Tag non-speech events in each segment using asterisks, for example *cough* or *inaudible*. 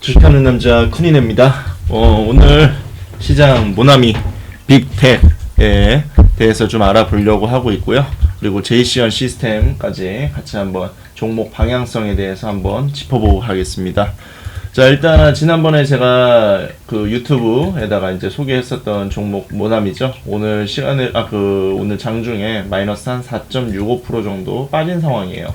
주식하는 남자 쿠니네입니다. 어, 오늘 시장 모나미 빅텍에 대해서 좀 알아보려고 하고 있고요. 그리고 제이시언 시스템까지 같이 한번 종목 방향성에 대해서 한번 짚어보고 하겠습니다. 자, 일단 지난번에 제가 그 유튜브에다가 이제 소개했었던 종목 모나미죠. 오늘 시간에 아그 오늘 장중에 마이너스 한 4.65% 정도 빠진 상황이에요.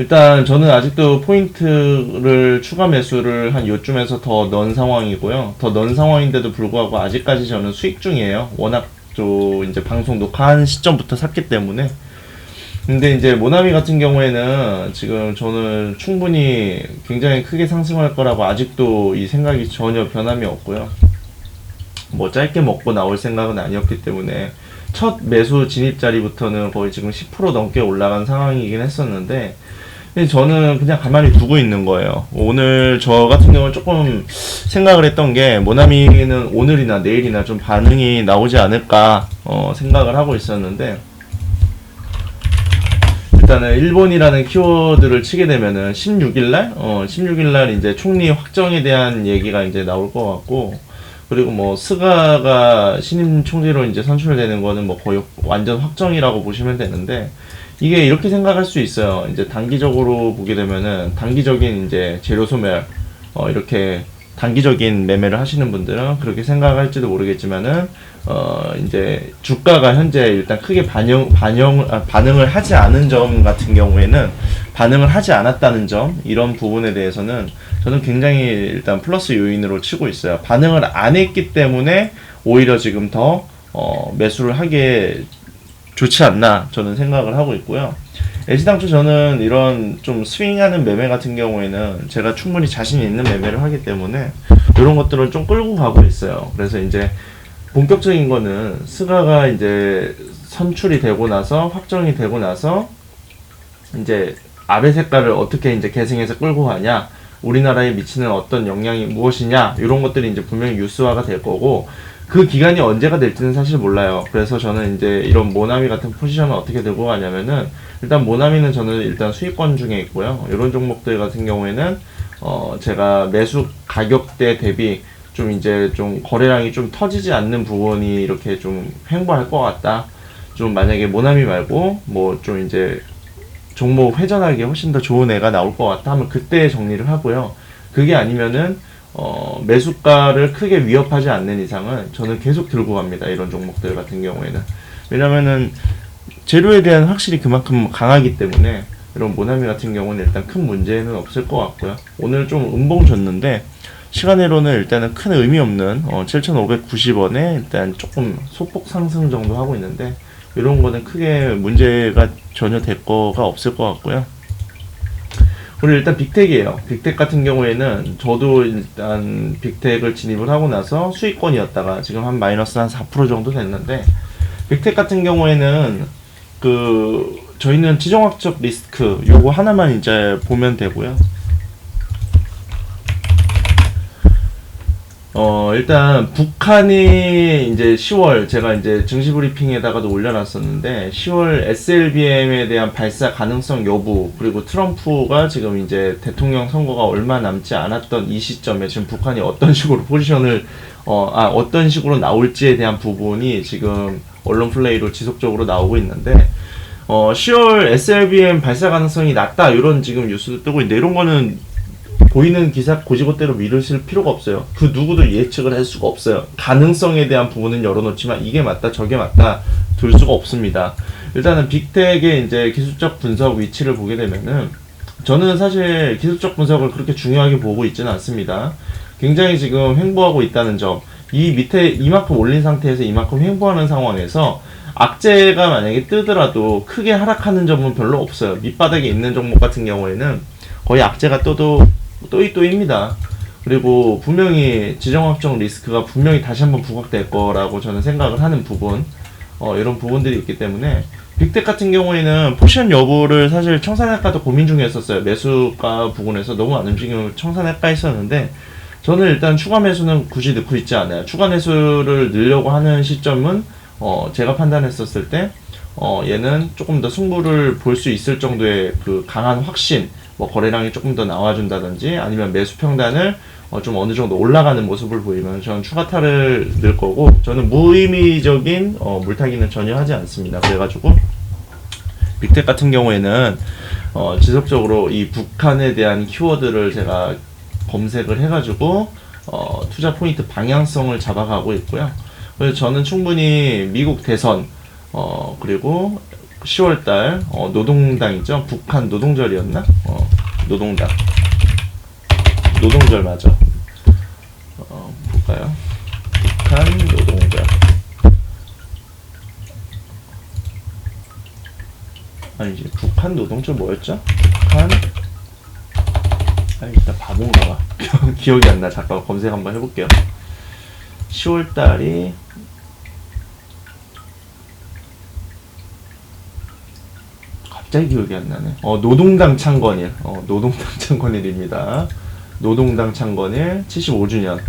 일단 저는 아직도 포인트를 추가 매수를 한 요쯤에서 더 넣은 상황이고요. 더 넣은 상황인데도 불구하고 아직까지 저는 수익 중이에요. 워낙 또 이제 방송 녹화한 시점부터 샀기 때문에. 근데 이제 모나미 같은 경우에는 지금 저는 충분히 굉장히 크게 상승할 거라고 아직도 이 생각이 전혀 변함이 없고요. 뭐 짧게 먹고 나올 생각은 아니었기 때문에 첫 매수 진입 자리부터는 거의 지금 10% 넘게 올라간 상황이긴 했었는데 저는 그냥 가만히 두고 있는 거예요. 오늘 저 같은 경우는 조금 생각을 했던 게 모나미는 오늘이나 내일이나 좀 반응이 나오지 않을까 어, 생각을 하고 있었는데 일단은 일본이라는 키워드를 치게 되면은 16일날 어 16일날 이제 총리 확정에 대한 얘기가 이제 나올 것 같고 그리고 뭐 스가가 신임 총리로 이제 선출되는 거는 뭐 거의 완전 확정이라고 보시면 되는데 이게 이렇게 생각할 수 있어요. 이제 단기적으로 보게 되면은 단기적인 이제 재료 소멸 어 이렇게 단기적인 매매를 하시는 분들은 그렇게 생각할지도 모르겠지만은 어 이제 주가가 현재 일단 크게 반영 반영 아, 반응을 하지 않은 점 같은 경우에는 반응을 하지 않았다는 점 이런 부분에 대해서는 저는 굉장히 일단 플러스 요인으로 치고 있어요. 반응을 안 했기 때문에 오히려 지금 더 어, 매수를 하기에 좋지 않나 저는 생각을 하고 있고요. 애시당초 저는 이런 좀 스윙하는 매매 같은 경우에는 제가 충분히 자신 있는 매매를 하기 때문에 이런 것들을 좀 끌고 가고 있어요. 그래서 이제 본격적인 거는 스가가 이제 선출이 되고 나서 확정이 되고 나서 이제 아베 색깔을 어떻게 이제 계승해서 끌고 가냐 우리나라에 미치는 어떤 영향이 무엇이냐 이런 것들이 이제 분명히 뉴스화가 될 거고 그 기간이 언제가 될지는 사실 몰라요. 그래서 저는 이제 이런 모나미 같은 포지션을 어떻게 들고 가냐면은 일단 모나미는 저는 일단 수익권 중에 있고요. 이런 종목들 같은 경우에는 어 제가 매수 가격대 대비 좀 이제 좀 거래량이 좀 터지지 않는 부분이 이렇게 좀 횡보할 것 같다. 좀 만약에 모나미 말고 뭐 좀 이제 종목 회전하기 훨씬 더 좋은 애가 나올 것 같다 하면 그때 정리를 하고요. 그게 아니면은 어, 매수가를 크게 위협하지 않는 이상은 저는 계속 들고 갑니다. 이런 종목들 같은 경우에는. 왜냐면은 재료에 대한 확실히 그만큼 강하기 때문에 이런 모나미 같은 경우는 일단 큰 문제는 없을 것 같고요. 오늘 좀 음봉 줬는데 시간으로는 일단은 큰 의미 없는 어, 7,590원에 일단 조금 소폭 상승 정도 하고 있는데 이런 거는 크게 문제가 전혀 될 거가 없을 것 같고요. 우리 일단 빅텍이에요. 빅텍 같은 경우에는 저도 일단 빅텍을 진입을 하고 나서 수익권이었다가 지금 한 마이너스 한 4% 정도 됐는데 빅텍 같은 경우에는 그 저희는 지정학적 리스크 요거 하나만 이제 보면 되고요. 어 일단 북한이 이제 10월 제가 이제 증시 브리핑에다가도 올려놨었는데 10월 SLBM에 대한 발사 가능성 여부 그리고 트럼프가 지금 이제 대통령 선거가 얼마 남지 않았던 이 시점에 지금 북한이 어떤 식으로 포지션을 어 아 어떤 식으로 나올지에 대한 부분이 지금 언론 플레이로 지속적으로 나오고 있는데 어 10월 SLBM 발사 가능성이 낮다 이런 지금 뉴스도 뜨고 있는데 이런 거는 보이는 기사 고지고대로 미루실 필요가 없어요. 그 누구도 예측을 할 수가 없어요. 가능성에 대한 부분은 열어놓지만 이게 맞다 저게 맞다 둘 수가 없습니다. 일단은 빅텍의 이제 기술적 분석 위치를 보게 되면은 저는 사실 기술적 분석을 그렇게 중요하게 보고 있지는 않습니다. 굉장히 지금 횡보하고 있다는 점. 이 밑에 이만큼 올린 상태에서 이만큼 횡보하는 상황에서 악재가 만약에 뜨더라도 크게 하락하는 점은 별로 없어요. 밑바닥에 있는 종목 같은 경우에는 거의 악재가 떠도 또이또입니다. 그리고 분명히 지정학적 리스크가 분명히 다시 한번 부각될 거라고 저는 생각을 하는 부분, 어, 이런 부분들이 있기 때문에 빅텍 같은 경우에는 포션 여부를 사실 청산할까도 고민 중이었었어요. 매수가 부분에서 너무 안 움직이면 청산할까 했었는데 저는 일단 추가 매수는 굳이 넣고 있지 않아요. 추가 매수를 넣으려고 하는 시점은 어, 제가 판단했었을 때 어, 얘는 조금 더 승부를 볼 수 있을 정도의 그 강한 확신 뭐 거래량이 조금 더 나와준다든지 아니면 매수 평단을 어, 좀 어느 정도 올라가는 모습을 보이면 저는 추가 타를 넣을 거고 저는 무의미적인 어, 물타기는 전혀 하지 않습니다. 그래가지고 빅텍 같은 경우에는 어, 지속적으로 이 북한에 대한 키워드를 제가 검색을 해가지고 어, 투자 포인트 방향성을 잡아가고 있고요. 그래서 저는 충분히 미국 대선 어, 그리고 10월달 어, 노동당이죠. 북한 노동절이었나? 어, 노동당. 노동절 맞아. 어, 볼까요? 북한 노동절. 아니지 북한 노동절 뭐였죠? 북한 아 일단 바본가 봐 *laughs* 기억이 안 나 잠깐 검색 한번 해볼게요 10월 달이 갑자기 기억이 안 나네. 어 노동당 창건일. 어 노동당 *laughs* 창건일입니다. 노동당 창건일 75주년.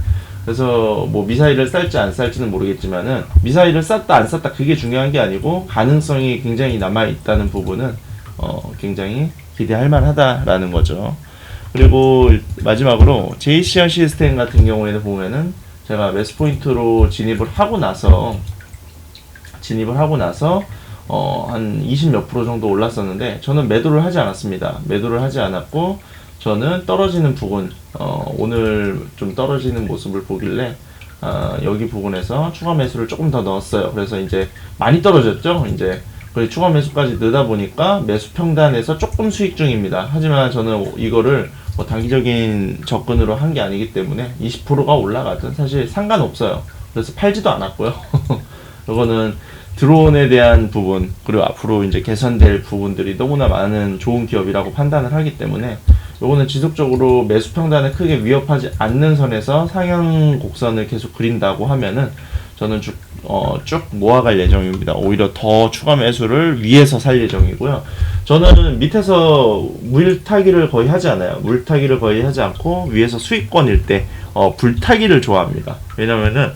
그래서 뭐 미사일을 쌀지 안 쌀지는 모르겠지만은 미사일을 쐈다 안 쐈다 그게 중요한 게 아니고 가능성이 굉장히 남아 있다는 부분은 어 굉장히 기대할 만하다라는 거죠. 그리고 마지막으로 JCR 시스템 같은 경우에는 보면은 제가 매스 포인트로 진입을 하고 나서 진입을 하고 나서 어, 한 20 몇 프로 정도 올랐었는데 저는 매도를 하지 않았습니다. 매도를 하지 않았고 저는 떨어지는 부분 어, 오늘 좀 떨어지는 모습을 보길래 어, 여기 부분에서 추가 매수를 조금 더 넣었어요. 그래서 이제 많이 떨어졌죠. 이제 그래서 추가 매수까지 넣다 보니까 매수 평단에서 조금 수익 중입니다. 하지만 저는 이거를 뭐 단기적인 접근으로 한 게 아니기 때문에 20%가 올라가든 사실 상관없어요. 그래서 팔지도 않았고요. *laughs* 이거는 드론에 대한 부분 그리고 앞으로 이제 개선될 부분들이 너무나 많은 좋은 기업이라고 판단을 하기 때문에 요거는 지속적으로 매수 평단을 크게 위협하지 않는 선에서 상향 곡선을 계속 그린다고 하면은 저는 쭉, 어, 쭉 모아갈 예정입니다. 오히려 더 추가 매수를 위에서 살 예정이고요. 저는 밑에서 물타기를 거의 하지 않아요. 물타기를 거의 하지 않고 위에서 수익권일 때 어, 불타기를 좋아합니다. 왜냐면은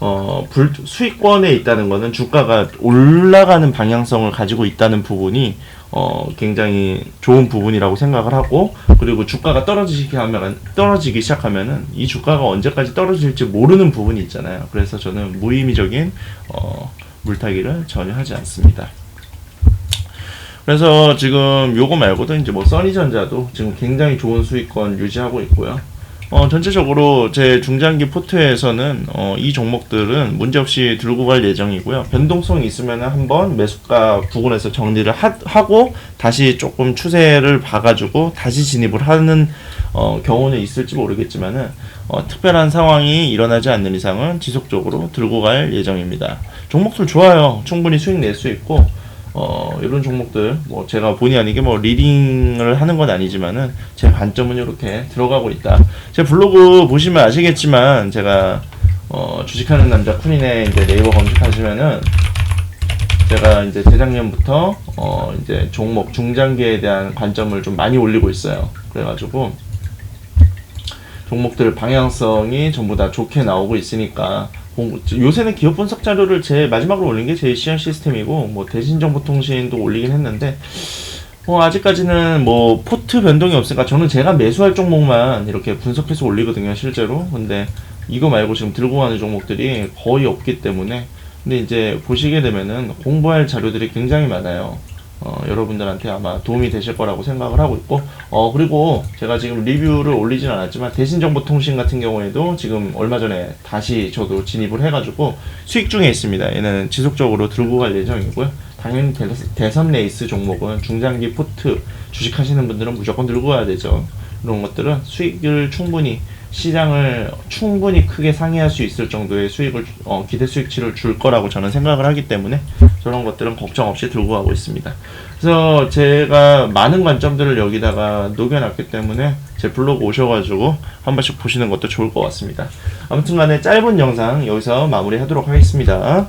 어, 불, 수익권에 있다는 것은 주가가 올라가는 방향성을 가지고 있다는 부분이 어, 굉장히 좋은 부분이라고 생각을 하고 그리고 주가가 떨어지기 하면 떨어지기 시작하면은 이 주가가 언제까지 떨어질지 모르는 부분이 있잖아요. 그래서 저는 무의미적인 어, 물타기를 전혀 하지 않습니다. 그래서 지금 요거 말고도 이제 뭐 써니전자도 지금 굉장히 좋은 수익권 유지하고 있고요. 어, 전체적으로 제 중장기 포트에서는 어, 이 종목들은 문제없이 들고 갈 예정이고요. 변동성이 있으면 한번 매수가 부분에서 정리를 하, 고 다시 조금 추세를 봐가지고 다시 진입을 하는 어, 경우는 있을지 모르겠지만은 어, 특별한 상황이 일어나지 않는 이상은 지속적으로 들고 갈 예정입니다. 종목들 좋아요. 충분히 수익 낼 수 있고 어, 이런 종목들, 뭐, 제가 본의 아니게 뭐, 리딩을 하는 건 아니지만은, 제 관점은 이렇게 들어가고 있다. 제 블로그 보시면 아시겠지만, 제가, 어, 주식하는 남자 쿤인의 이제 네이버 검색하시면은, 제가 이제 재작년부터, 어, 이제 종목, 중장기에 대한 관점을 좀 많이 올리고 있어요. 그래가지고, 종목들 방향성이 전부 다 좋게 나오고 있으니까, 공- 요새는 기업 분석 자료를 제 마지막으로 올린 게제 CR 시스템이고 뭐 대신 정보통신도 올리긴 했는데 뭐 아직까지는 뭐 포트 변동이 없으니까 저는 제가 매수할 종목만 이렇게 분석해서 올리거든요 실제로. 근데 이거 말고 지금 들고 가는 종목들이 거의 없기 때문에. 근데 이제 보시게 되면은 공부할 자료들이 굉장히 많아요 어, 여러분들한테 아마 도움이 되실 거라고 생각을 하고 있고, 어, 그리고 제가 지금 리뷰를 올리진 않았지만, 대신정보통신 같은 경우에도 지금 얼마 전에 다시 저도 진입을 해가지고 수익 중에 있습니다. 얘는 지속적으로 들고 갈 예정이고요. 당연히 대- 대선 레이스 종목은 중장기 포트 주식하시는 분들은 무조건 들고 가야 되죠. 이런 것들은 수익을 충분히 시장을 충분히 크게 상회할 수 있을 정도의 수익을 어, 기대 수익치를 줄 거라고 저는 생각을 하기 때문에 저런 것들은 걱정 없이 들고 가고 있습니다. 그래서 제가 많은 관점들을 여기다가 녹여놨기 때문에 제 블로그 오셔가지고 한 번씩 보시는 것도 좋을 것 같습니다. 아무튼간에 짧은 영상 여기서 마무리하도록 하겠습니다.